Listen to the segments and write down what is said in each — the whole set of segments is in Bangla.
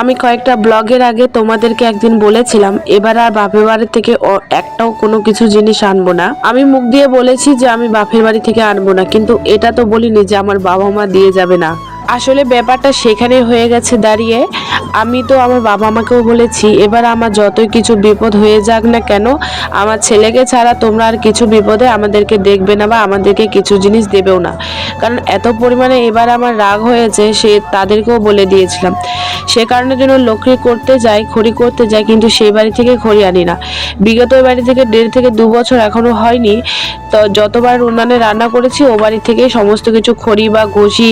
আমি কয়েকটা ব্লগের আগে তোমাদেরকে একদিন বলেছিলাম, এবার আর বাপের বাড়ি থেকে একটাও কোনো কিছু জিনিস আনব না। আমি মুখ দিয়ে বলেছি যে আমি বাপের বাড়ি থেকে আনব না, কিন্তু এটা তো বলিনি যে আমার বাবা মা দিয়ে যাবে না। আসলে ব্যাপারটা সেখানে হয়ে গেছে দাঁড়িয়ে। আমি তো আমার বাবা মাকেও বলেছি, এবার আমার যতই কিছু বিপদ হয়ে যাক না কেন, আমার ছেলেকে ছাড়া তোমরা আর কিছু বিপদে আমাদেরকে দেখবে না বা আমাদেরকে কিছু জিনিস দেবেও না। কারণ এত পরিমাণে এবার আমার রাগ হয়েছে, সে তাদেরকেও বলে দিয়েছিলাম। সে কারণে জন্য লক্ষ্মী করতে যাই খড়ি করতে যাই কিন্তু সেই বাড়ি থেকে খড়ি আনি না। বিগত ওই বাড়ি থেকে দেড় থেকে দু বছর এখনও হয়নি। তো যতবার উনানে রান্না করেছি, ও বাড়ি থেকে সমস্ত কিছু খড়ি বা ঘষি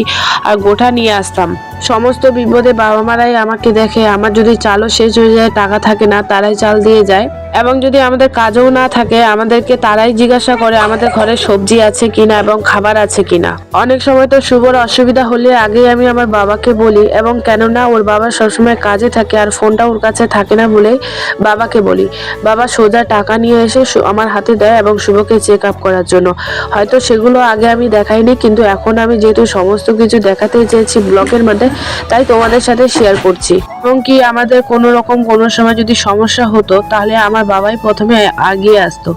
আর গোঠা নিয়ে আসতাম? সমস্ত বিপদে বাবা মারাই আমাকে দেখে, আমার যদি চালও শেষ হয়ে যায়, টাকা থাকে না, তারাই চাল দিয়ে যায়। এবং যদি আমাদের কাজও না থাকে, আমাদেরকে তারাই জিজ্ঞাসা করে আমাদের ঘরে সবজি আছে কিনা এবং খাবার আছে কিনা। অনেক সময় তো শুভর অসুবিধা হলে আগেই আমি আমার বাবাকে বলি এবং কেননা ওর বাবা সবসময় কাজে থাকে আর ফোনটা ওর কাছে থাকে না বলে বাবাকে বলি। বাবা সোজা টাকা নিয়ে এসে আমার হাতে দেয় এবং শুভকে চেক আপ করার জন্য। হয়তো সেগুলো আগে আমি দেখাইনি, কিন্তু এখন আমি যেহেতু সমস্ত কিছু দেখাতে চেয়েছি ব্লগের মধ্যে তাই তোমাদের সাথে শেয়ার করছি। এবং কি আমাদের কোনো রকম কোনো সময় যদি সমস্যা হতো, তাহলে আমার বাবাই প্রথমে আগিয়ে আসতো।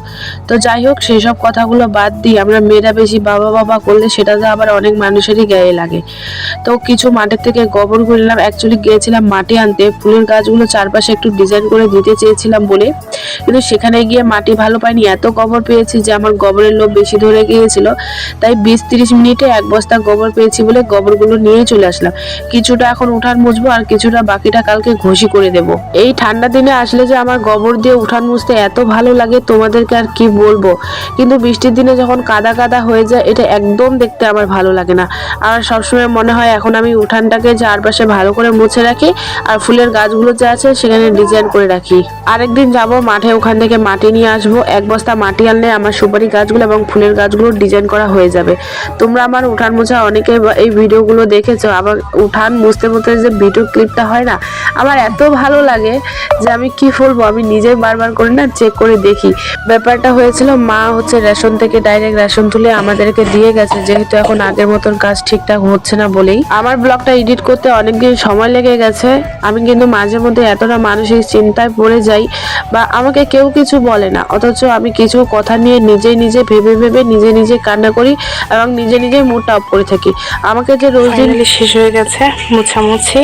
তো যাই হোক, সেই সব কথাগুলো বাদ দিয়ে আমরা মেয়েরা বেশি বাবা বাবা করলে সেটা তো আবার অনেক মানুষেরই গায়ে লাগে। তো কিছু মাঠের থেকে গোবর করলাম অ্যাকচুয়ালি গিয়েছিলাম মাটি আনতে। ফুলের গাছগুলো চারপাশে একটু ডিজাইন করে দিতে চেয়েছিলাম বলে। কিন্তু সেখানে গিয়ে মাটি ভালো পাইনি, এত গোবর পেয়েছি যে আমার গোবরের লোভ বেশি ধরে গিয়েছিল। তাই বিশ তিরিশ মিনিটে এক বস্তা গোবর পেয়েছি বলে গোবরগুলো নিয়ে চলে আসলাম। কিছুটা এখন উঠান মুছবো আর কিছুটা বাকিটা কালকে ঘষি করে দেব। এই ঠান্ডা দিনে আসলে যে আমার গোবর দিয়ে উঠান মুছতে এত ভালো লাগে, তোমাদেরকে আর কি বলব? কিন্তু বৃষ্টির দিনে যখন কাদা কাদা হয়ে যায়, এটা একদম দেখতে আমার ভালো লাগে না। আর সবসময় মনে হয় এখন আমি উঠানটাকে চারপাশে ভালো করে মুছে রাখি আর ফুলের গাছগুলো যা আছে সেখানে ডিজাইন করে রাখি। আরেকদিন যাব মাঠে, ওখান থেকে মাটি নিয়ে আসব। এক বস্তা মাটি আনলে আমার সুপারি গাছগুলো এবং ফুলের গাছগুলো ডিজাইন করা হয়ে যাবে। তোমরা আমার উঠান মোছা অনেকে এই ভিডিওগুলো দেখেছ, আবার উঠান মুছতে মুছতে যে ভিডিও ক্লিপটা হয় না, আমার এত ভালো লাগে যে আমি কি বলব, আমি নিজেই বারবার করে না চেক করে দেখি। ব্যাপারটা হয়েছিল, মা হচ্ছে রেশন থেকে ডাইরেক্ট রেশন তুলে আমাদেরকে দিয়ে গেছে, যেহেতু এখন আগের মতন কাজ ঠিকঠাক হচ্ছে না বলেই। আমার ব্লগটা এডিট করতে অনেকদিন সময় লেগে গেছে, আমি কিন্তু মাঝে মধ্যে এতটা মানসিক চিন্তায় পড়ে যাই বা আমাকে কেউ কিছু বলে না, অথচ আমি কিছু কথা নিয়ে নিজে নিজে ভেবে ভেবে নিজে নিজে কান্না করি এবং নিজে নিজে মুডটা অফ করে থাকি। আমাকে যে রোজ দিন শেষ হয়ে গেছে। মুছামুছি।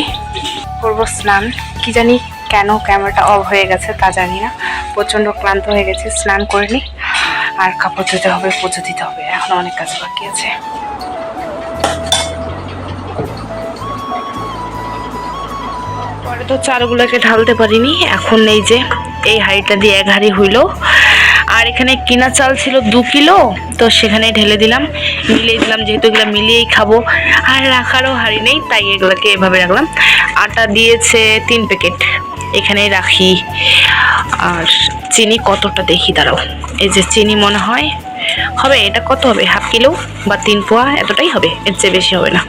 করব স্নান। কি জানি কেন ক্যামেরাটা অফ হয়ে গেছে, তা জানি না। প্রচণ্ড ক্লান্ত হয়ে গেছে, স্নান করে নি আর কাপড় ধুতে হবে, পুজো দিতে হবে, এখন অনেক কাজ বাকি আছে। পরে তো চালগুলোকে ঢালতে পারিনি, এখন এই যে, এই হাড়িটা দিয়ে এক হাঁড়ি হইল। আর এখানে কিনা চাল ছিল দু কিলো, তো সেখানে ঢেলে দিলাম। মিলিয়ে দিলাম, যেহেতু এগুলো মিলিয়েই খাব। আর রাখারও হাঁড়ি নেই, তাই এগুলোকে এভাবে রাখলাম। আটা দিয়েছে তিন প্যাকেট এখানেই রাখি। আর চিনি কতটা দেখি, দাঁড়াও। এই যে চিনি মনে হয়, হবে, এটা কত হবে? হাফ কিলো বা তিন পোয়া, এতটাই হবে? এর চেয়ে বেশি হবে না।